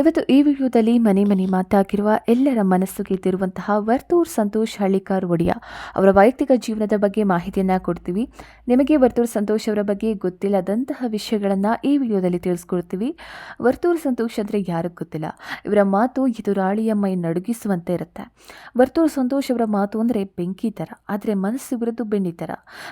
ಇವತ್ತು ಈ ವಿಡಿಯೋದಲ್ಲಿ ಮನೆ ಮನೆ ಮಾತಾಗಿರುವ ಎಲ್ಲರ ಮನಸ್ಸು ಗೆದ್ದಿರುವಂತಹ ವರ್ತೂರ್ ಸಂತೋಷ್ ಹಳ್ಳಿಕಾರ್ ಒಡೆಯ ಅವರ ವೈಯಕ್ತಿಕ ಜೀವನದ ಬಗ್ಗೆ ಮಾಹಿತಿಯನ್ನ ಕೊಡ್ತೀವಿ. ನಿಮಗೆ ವರ್ತೂರ್ ಸಂತೋಷ್ ಅವರ ಬಗ್ಗೆ ಗೊತ್ತಿಲ್ಲದಂತಹ ವಿಷಯಗಳನ್ನ ಈ ವಿಡಿಯೋದಲ್ಲಿ ತಿಳಿಸ್ಕೊಡ್ತೀವಿ. ವರ್ತೂರ್ ಸಂತೋಷ್ ಅಂದ್ರೆ ಯಾರಿಗೂ ಗೊತ್ತಿಲ್ಲ. ಇವರ ಮಾತು ಎದುರಾಳಿಯ ಮೈ ನಡುಗಿಸುವಂತೆ ಇರುತ್ತೆ. ವರ್ತೂರ್ ಸಂತೋಷ್ ಅವರ ಮಾತು ಅಂದ್ರೆ ಬೆಂಕಿ ತರ, ಆದ್ರೆ ಮನಸ್ಸು ಇವರದ್ದು ಬೆಣ್ಣಿ ತರ.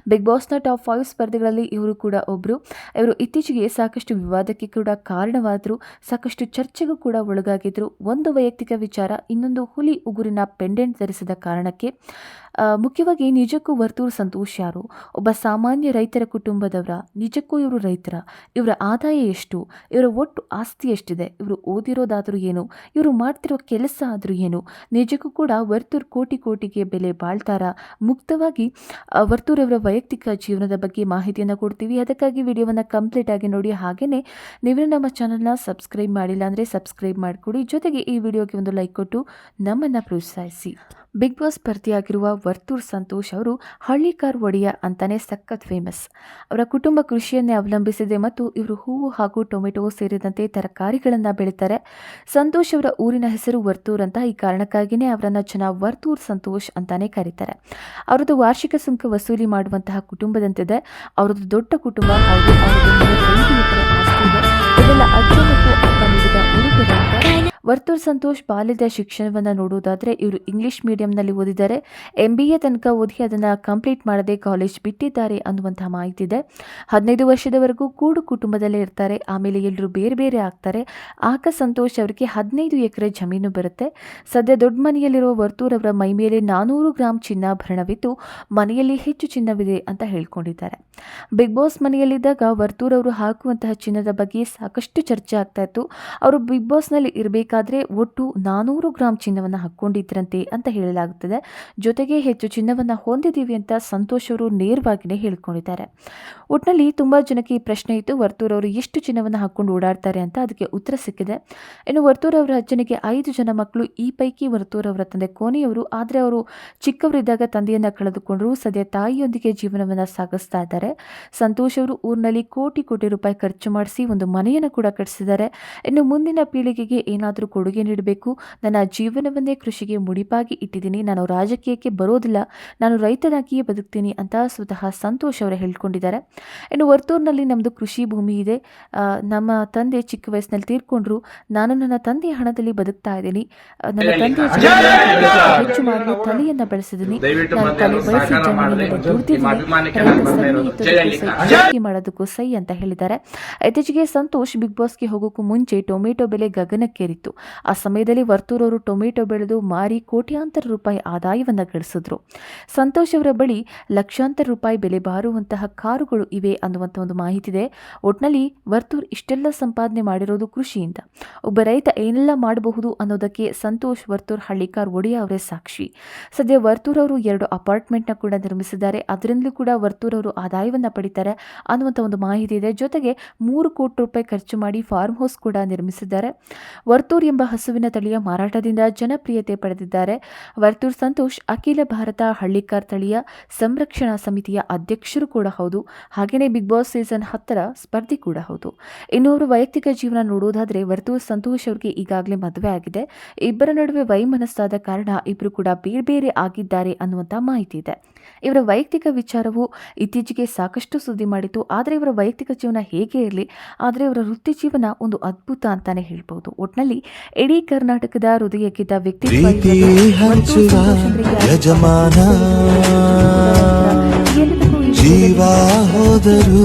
ಬಿಗ್ ಬಾಸ್ನ ಟಾಪ್ ಫೈವ್ ಸ್ಪರ್ಧೆಗಳಲ್ಲಿ ಇವರು ಕೂಡ ಒಬ್ರು. ಇವರು ಇತ್ತೀಚೆಗೆ ಸಾಕಷ್ಟು ವಿವಾದಕ್ಕೆ ಕೂಡ ಕಾರಣವಾದರೂ, ಸಾಕಷ್ಟು ಚರ್ಚೆಗೂ ಕೂಡ ಒಳಗಾಗಿದ್ರು. ಒಂದು ವೈಯಕ್ತಿಕ ವಿಚಾರ ಇನ್ನೊಂದು ಹುಲಿ ಉಗುರಿನ ಪೆಂಡೆಂಟ್ ಧರಿಸಿದ ಕಾರಣಕ್ಕೆ ಮುಖ್ಯವಾಗಿ ನಿಜಕ್ಕೂ ವರ್ತೂರು ಸಂತೋಷ್ ಯಾರು? ಒಬ್ಬ ಸಾಮಾನ್ಯ ರೈತರ ಕುಟುಂಬದವರ, ನಿಜಕ್ಕೂ ಇವರು ರೈತರ, ಇವರ ಆದಾಯ ಎಷ್ಟು, ಇವರ ಒಟ್ಟು ಆಸ್ತಿ ಎಷ್ಟಿದೆ, ಇವರು ಓದಿರೋದಾದರೂ ಏನು, ಇವರು ಮಾಡ್ತಿರೋ ಕೆಲಸ ಆದರೂ ಏನು, ನಿಜಕ್ಕೂ ಕೂಡ ವರ್ತೂರು ಕೋಟಿ ಕೋಟಿಗೆ ಬೆಲೆ ಬಾಳ್ತಾರ. ಮುಕ್ತವಾಗಿ ವರ್ತೂರವರ ವೈಯಕ್ತಿಕ ಜೀವನದ ಬಗ್ಗೆ ಮಾಹಿತಿಯನ್ನು ಕೊಡ್ತೀವಿ. ಅದಕ್ಕಾಗಿ ವಿಡಿಯೋವನ್ನು ಕಂಪ್ಲೀಟ್ ಆಗಿ ನೋಡಿ. ಹಾಗೆಯೇ ನೀವು ನಮ್ಮ ಚಾನಲ್ನ ಸಬ್ಸ್ಕ್ರೈಬ್ ಮಾಡಿಲ್ಲ ಅಂದರೆ ಸಬ್ಸ್ಕ್ರೈಬ್ ಮಾಡಿಕೊಡಿ. ಜೊತೆಗೆ ಈ ವಿಡಿಯೋಗೆ ಒಂದು ಲೈಕ್ ಕೊಟ್ಟು ನಮ್ಮನ್ನು ಪ್ರೋತ್ಸಾಹಿಸಿ. ಬಿಗ್ ಬಾಸ್ ಸ್ಪರ್ಧಿಯಾಗಿರುವ ವರ್ತೂರ್ ಸಂತೋಷ್ ಅವರು ಹಳ್ಳಿಕಾರ್ ಒಡೆಯ ಅಂತಾನೆ ಸಖತ್ ಫೇಮಸ್ ಅವರ ಕುಟುಂಬ ಕೃಷಿಯನ್ನೇ ಅವಲಂಬಿಸಿದೆ ಮತ್ತು ಇವರು ಹೂವು ಹಾಗೂ ಟೊಮೆಟೊ ಸೇರಿದಂತೆ ತರಕಾರಿಗಳನ್ನು ಬೆಳೀತಾರೆ. ಸಂತೋಷ್ ಅವರ ಊರಿನ ಹೆಸರು ವರ್ತೂರ್ ಅಂತ ಈ ಕಾರಣಕ್ಕಾಗಿಯೇ ಅವರನ್ನು ಜನ ವರ್ತೂರ್ ಸಂತೋಷ್ ಅಂತಾನೆ ಕರೀತಾರೆ. ಅವರದ್ದು ವಾರ್ಷಿಕ ಸುಂಕ ವಸೂಲಿ ಮಾಡುವಂತಹ ಕುಟುಂಬದಂತಿದೆ. ಅವರದ್ದು ದೊಡ್ಡ ಕುಟುಂಬ ಹಾಗೂ ಸಂತೋಷ್ ಬಾಲ್ಯದ ಶಿಕ್ಷಣವನ್ನು ನೋಡುವುದಾದರೆ ಇವರು ಇಂಗ್ಲಿಷ್ ಮೀಡಿಯಂನಲ್ಲಿ ಓದಿದ್ದಾರೆ. ಎಂ ಬಿ ಎ ತನಕ ಓದಿ ಅದನ್ನು ಕಂಪ್ಲೀಟ್ ಮಾಡದೆ ಕಾಲೇಜ್ ಬಿಟ್ಟಿದ್ದಾರೆ ಅನ್ನುವಂತಹ ಮಾಹಿತಿ ಇದೆ ಹದಿನೈದು ವರ್ಷದವರೆಗೂ ಕೂಡು ಕುಟುಂಬದಲ್ಲೇ ಇರ್ತಾರೆ. ಆಮೇಲೆ ಎಲ್ಲರೂ ಬೇರೆ ಬೇರೆ ಆಗ್ತಾರೆ. ಆಗ ಸಂತೋಷ್ ಅವರಿಗೆ ಹದಿನೈದು ಎಕರೆ ಜಮೀನು ಬರುತ್ತೆ. ಸದ್ಯ ದೊಡ್ಡ ಮನೆಯಲ್ಲಿರುವ ವರ್ತೂರ್ ಅವರ ಮೈ ಮೇಲೆ ನಾನೂರು ಚಿನ್ನ ಚಿನ್ನಾಭರಣವಿದ್ದು ಮನೆಯಲ್ಲಿ ಹೆಚ್ಚು ಚಿನ್ನವಿದೆ ಅಂತ ಹೇಳ್ಕೊಂಡಿದ್ದಾರೆ. ಬಿಗ್ ಬಾಸ್ ಮನೆಯಲ್ಲಿದ್ದಾಗ ವರ್ತೂರ್ ಅವರು ಹಾಕುವಂತಹ ಚಿನ್ನದ ಬಗ್ಗೆ ಸಾಕಷ್ಟು ಚರ್ಚೆ ಆಗ್ತಾ ಇತ್ತು. ಅವರು ಬಿಗ್ ಬಾಸ್ನಲ್ಲಿ ಇರಬೇಕಾದ್ರೆ ಒಟ್ಟು ನಾನೂರು ಗ್ರಾಂ ಚಿನ್ನವನ್ನು ಹಾಕ್ಕೊಂಡಿದ್ರಂತೆ ಅಂತ ಹೇಳಲಾಗುತ್ತದೆ. ಜೊತೆಗೆ ಹೆಚ್ಚು ಚಿನ್ನವನ್ನು ಹೊಂದಿದ್ದೀವಿ ಅಂತ ಸಂತೋಷ್ ಅವರು ನೇರವಾಗಿಯೇ ಹೇಳ್ಕೊಂಡಿದ್ದಾರೆ. ಒಟ್ಟಿನಲ್ಲಿ ತುಂಬ ಜನಕ್ಕೆ ಈ ಪ್ರಶ್ನೆ ಇತ್ತು, ವರ್ತೂರ್ ಅವರು ಎಷ್ಟು ಚಿನ್ನವನ್ನು ಹಾಕ್ಕೊಂಡು ಓಡಾಡ್ತಾರೆ ಅಂತ ಅದಕ್ಕೆ ಉತ್ತರ ಸಿಕ್ಕಿದೆ. ಇನ್ನು ವರ್ತೂರ್ ಅವರ ಅಜ್ಜನಿಗೆ ಐದು ಜನ ಮಕ್ಕಳು, ಈ ಪೈಕಿ ವರ್ತೂರ್ ಅವರ ತಂದೆ ಕೋನೆಯವರು, ಆದರೆ ಅವರು ಚಿಕ್ಕವರಿದ್ದಾಗ ತಂದೆಯನ್ನು ಕಳೆದುಕೊಂಡರು, ಸದ್ಯ ತಾಯಿಯೊಂದಿಗೆ ಜೀವನವನ್ನು ಸಾಗಿಸ್ತಾ ಇದ್ದಾರೆ. ಸಂತೋಷ್ ಅವರು ಊರಿನಲ್ಲಿ ಕೋಟಿ ಕೋಟಿ ರೂಪಾಯಿ ಖರ್ಚು ಮಾಡಿಸಿ ಒಂದು ಮನೆಯನ್ನು ಕೂಡ ಕಟ್ಟಿಸಿದ್ದಾರೆ. ಇನ್ನು ಮುಂದಿನ ಪೀಳಿಗೆಗೆ ಏನಾದರೂ ಕೊಡುಗೆ ನೀಡಬೇಕು. ನನ್ನ ಜೀವನವನ್ನೇ ಕೃಷಿಗೆ ಮುಡಿಪಾಗಿ ಇಟ್ಟಿದ್ದೀನಿ. ನಾನು ರಾಜಕೀಯಕ್ಕೆ ಬರೋದಿಲ್ಲ. ನಾನು ರೈತನಾಗಿಯೇ ಬದುಕ್ತೀನಿ ಅಂತ ಸ್ವತಃ ಸಂತೋಷ್ ಅವರು ಹೇಳ್ಕೊಂಡಿದ್ದಾರೆ. ಇನ್ನು ವರ್ತೂರಿನಲ್ಲಿ ನಮ್ಮದು ಕೃಷಿ ಭೂಮಿ ಇದೆ. ನಮ್ಮ ತಂದೆ ಚಿಕ್ಕ ವಯಸ್ಸಿನಲ್ಲಿ ತೀರ್ಕೊಂಡ್ರು. ನಾನು ನನ್ನ ತಂದೆಯ ಹಣದಲ್ಲಿ ಬದುಕ್ತಾ ಇದ್ದೀನಿ. ನನ್ನ ತಂದೆಯ ಹೆಚ್ಚು ಮಾಡಲು ತಲೆಯನ್ನ ಬೆಳೆಸಿದ್ದೀನಿ. ನಾನು ತಲೆ ಬೆಳೆಸಿ ಮಾಡೋದಕ್ಕೂ ಸೈ ಅಂತ ಹೇಳಿದ್ದಾರೆ. ಇತ್ತೀಚೆಗೆ ಸಂತೋಷ್ ಬಿಗ್ ಬಾಸ್ಗೆ ಹೋಗೋಕ್ಕೂ ಮುಂಚೆ ಟೊಮೆಟೊ ಬೆಲೆ ಗಗನಕ್ಕೇರಿತ್ತು. ಆ ಸಮಯದಲ್ಲಿ ವರ್ತೂರವರು ಟೊಮೆಟೊ ಬೆಳೆದು ಮಾರಿ ಕೋಟ್ಯಾಂತರ ರೂಪಾಯಿ ಆದಾಯವನ್ನು ಗಳಿಸಿದ್ರು. ಸಂತೋಷ್ ಅವರ ಬಳಿ ಲಕ್ಷಾಂತರ ರೂಪಾಯಿ ಬೆಲೆ ಬಾರುವಂತಹ ಕಾರುಗಳು ಇವೆ ಅನ್ನುವಂಥ ಒಂದು ಮಾಹಿತಿ ಇದೆ. ಒಟ್ನಲ್ಲಿ ವರ್ತೂರ್ ಇಷ್ಟೆಲ್ಲ ಸಂಪಾದನೆ ಮಾಡಿರೋದು ಕೃಷಿಯಿಂದ. ಒಬ್ಬ ರೈತ ಏನೆಲ್ಲ ಮಾಡಬಹುದು ಅನ್ನೋದಕ್ಕೆ ಸಂತೋಷ್ ವರ್ತೂರ್ ಹಳ್ಳಿಕಾರ್ ಒಡೆಯ ಅವರೇ ಸಾಕ್ಷಿ. ಸದ್ಯ ವರ್ತೂರ್ ಅವರು ಎರಡು ಅಪಾರ್ಟ್ಮೆಂಟ್ನ ಕೂಡ ನಿರ್ಮಿಸಿದ್ದಾರೆ. ಅದರಿಂದಲೂ ಕೂಡ ವರ್ತೂರ್ ಅವರು ಆದಾಯವನ್ನು ಪಡಿತಾರೆ ಅನ್ನುವಂಥ ಒಂದು ಮಾಹಿತಿ ಇದೆ. ಜೊತೆಗೆ ಮೂರು ಕೋಟಿ ರೂಪಾಯಿ ಖರ್ಚು ಮಾಡಿ ಫಾರ್ಮ್ ಹೌಸ್ ಕೂಡ ನಿರ್ಮಿಸಿದ್ದಾರೆ. ವರ್ತೂರ್ ಎಂಬ ಹಸುವಿನ ತಳಿಯ ಮಾರಾಟದಿಂದ ಜನಪ್ರಿಯತೆ ಪಡೆದಿದ್ದಾರೆ. ವರ್ತೂರ್ ಸಂತೋಷ್, ಅಖಿಲ ಭಾರತ ಹಳ್ಳಿಕಾರ್ ತಳಿಯ ಸಂರಕ್ಷಣಾ ಸಮಿತಿಯ ಅಧ್ಯಕ್ಷರು ಕೂಡ ಹೌದು. ಹಾಗೆಯೇ ಬಿಗ್ ಬಾಸ್ ಸೀಸನ್ ಹತ್ತರ ಸ್ಪರ್ಧಿ ಕೂಡ ಹೌದು. ಇನ್ನು ವೈಯಕ್ತಿಕ ಜೀವನ ನೋಡೋದಾದರೆ ವರ್ತೂರ್ ಸಂತೋಷ್ ಅವರಿಗೆ ಈಗಾಗಲೇ ಮದುವೆ ಆಗಿದೆ. ಇಬ್ಬರ ನಡುವೆ ವೈಮನಸ್ಸಾದ ಕಾರಣ ಇಬ್ಬರು ಕೂಡ ಬೇರೆ ಬೇರೆ ಆಗಿದ್ದಾರೆ ಅನ್ನುವಂಥ ಮಾಹಿತಿ ಇದೆ. ಇವರ ವೈಯಕ್ತಿಕ ವಿಚಾರವು ಇತ್ತೀಚೆಗೆ ಸಾಕಷ್ಟು ಸುದ್ದಿ ಮಾಡಿತು ಆದರೆ ಇವರ ವೈಯಕ್ತಿಕ ಜೀವನ ಹೇಗೆ ಇರಲಿ, ಆದರೆ ಇವರ ವೃತ್ತಿ ಜೀವನ ಒಂದು ಅದ್ಭುತ ಅಂತಾನೆ ಹೇಳ್ಬೋದು. ಒಟ್ನಲ್ಲಿ ಇಡೀ ಕರ್ನಾಟಕದ ಹೃದಯಕ್ಕಿದ್ದ ವ್ಯಕ್ತಿ ಯಜಮಾನ. ಜೀವ ಹೋದರು